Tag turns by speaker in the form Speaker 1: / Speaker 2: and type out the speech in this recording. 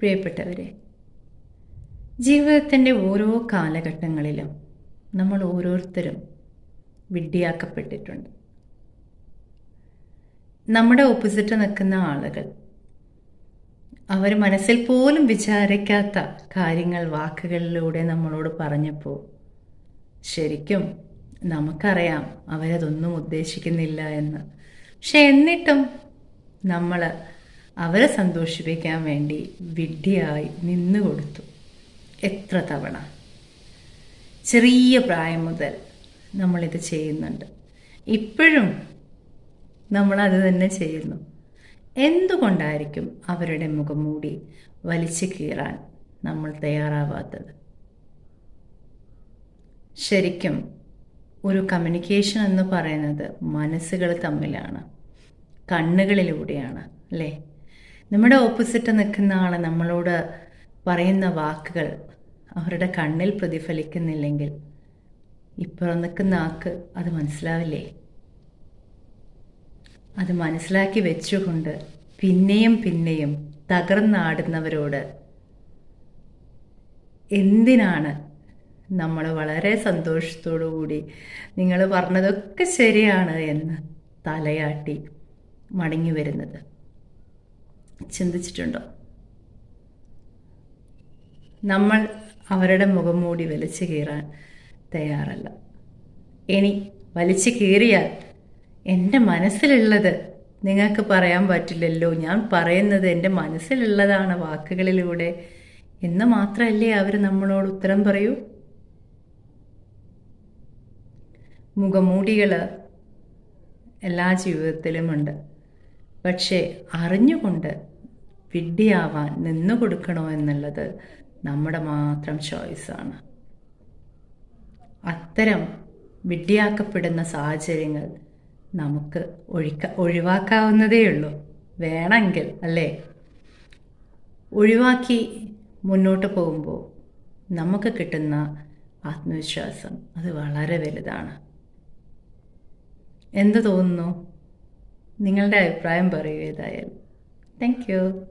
Speaker 1: പ്രിയപ്പെട്ടവരെ ജീവിതത്തിന്റെ ഓരോ കാലഘട്ടങ്ങളിലും നമ്മൾ ഓരോരുത്തരും വിഡ്ഢിയാക്കപ്പെട്ടിട്ടുണ്ട്. നമ്മുടെ ഓപ്പോസിറ്റ് നിൽക്കുന്ന ആളുകൾ അവർ മനസ്സിൽ പോലും വിചാരിക്കാത്ത കാര്യങ്ങൾ വാക്കുകളിലൂടെ നമ്മളോട് പറഞ്ഞപ്പോൾ ശരിക്കും നമുക്കറിയാം അവരതൊന്നും ഉദ്ദേശിക്കുന്നില്ല എന്ന്. പക്ഷെ എന്നിട്ടും നമ്മൾ അവരെ സന്തോഷിപ്പിക്കാൻ വേണ്ടി വിഡ്ഢിയായി നിന്നു കൊടുത്തു. എത്ര തവണ? ചെറിയ പ്രായം മുതൽ നമ്മളിത് ചെയ്യുന്നുണ്ട്. ഇപ്പോഴും നമ്മളത് തന്നെ ചെയ്യുന്നു. എന്തുകൊണ്ടായിരിക്കും അവരുടെ മുഖംമൂടി വലിച്ചു കീറാൻ നമ്മൾ തയ്യാറാവാത്തത്? ശരിക്കും ഒരു കമ്മ്യൂണിക്കേഷൻ എന്ന് പറയുന്നത് മനസ്സുകൾ തമ്മിലാണ് കണ്ണുകളിലൂടെയാണ് അല്ലേ? നമ്മുടെ ഓപ്പോസിറ്റ് നിൽക്കുന്ന ആൾ നമ്മളോട് പറയുന്ന വാക്കുകൾ അവരുടെ കണ്ണിൽ പ്രതിഫലിക്കുന്നില്ലെങ്കിൽ ഇപ്പുറം നിൽക്കുന്ന ആൾക്ക് അത് മനസ്സിലാവില്ലേ? അത് മനസ്സിലാക്കി വെച്ചുകൊണ്ട് പിന്നെയും പിന്നെയും തകർന്നാടുന്നവരോട് എന്തിനാണ് നമ്മൾ വളരെ സന്തോഷത്തോടു കൂടി നിങ്ങൾ പറഞ്ഞതൊക്കെ ശരിയാണ് എന്ന് തലയാട്ടി മടങ്ങി വരുന്നത്? ചിന്തിച്ചിട്ടുണ്ടോ? നമ്മൾ അവരുടെ മുഖം മൂടി വലിച്ചു കീറാൻ തയ്യാറല്ല. ഇനി വലിച്ചു കീറിയാൽ എന്റെ മനസ്സിലുള്ളത് നിങ്ങൾക്ക് പറയാൻ പറ്റില്ലല്ലോ. ഞാൻ പറയുന്നത് എന്റെ മനസ്സിലുള്ളതാണ് വാക്കുകളിലൂടെ. എന്ന് മാത്രമല്ലേ അവർ നമ്മളോട് ഉത്തരം പറയൂ? മുഖമൂടികൾ എല്ലാ ജീവിതത്തിലുമുണ്ട്. പക്ഷേ അറിഞ്ഞുകൊണ്ട് വിഡ്ഢിയാവാൻ നിന്നു കൊടുക്കണോ എന്നുള്ളത് നമ്മുടെ മാത്രം ചോയ്സാണ് അത്തരം വിഡ്ഢിയാക്കപ്പെടുന്ന സാഹചര്യങ്ങൾ നമുക്ക് ഒഴിക്ക ഒഴിവാക്കാവുന്നതേ ഉള്ളൂ. വേണമെങ്കിൽ അല്ലേ? ഒഴിവാക്കി മുന്നോട്ട് പോകുമ്പോൾ നമുക്ക് കിട്ടുന്ന ആത്മവിശ്വാസം അത് വളരെ വലുതാണ്. എന്ത് തോന്നുന്നു? നിങ്ങളുടെ അഭിപ്രായം പറയൂ ഏതായാലും. Thank you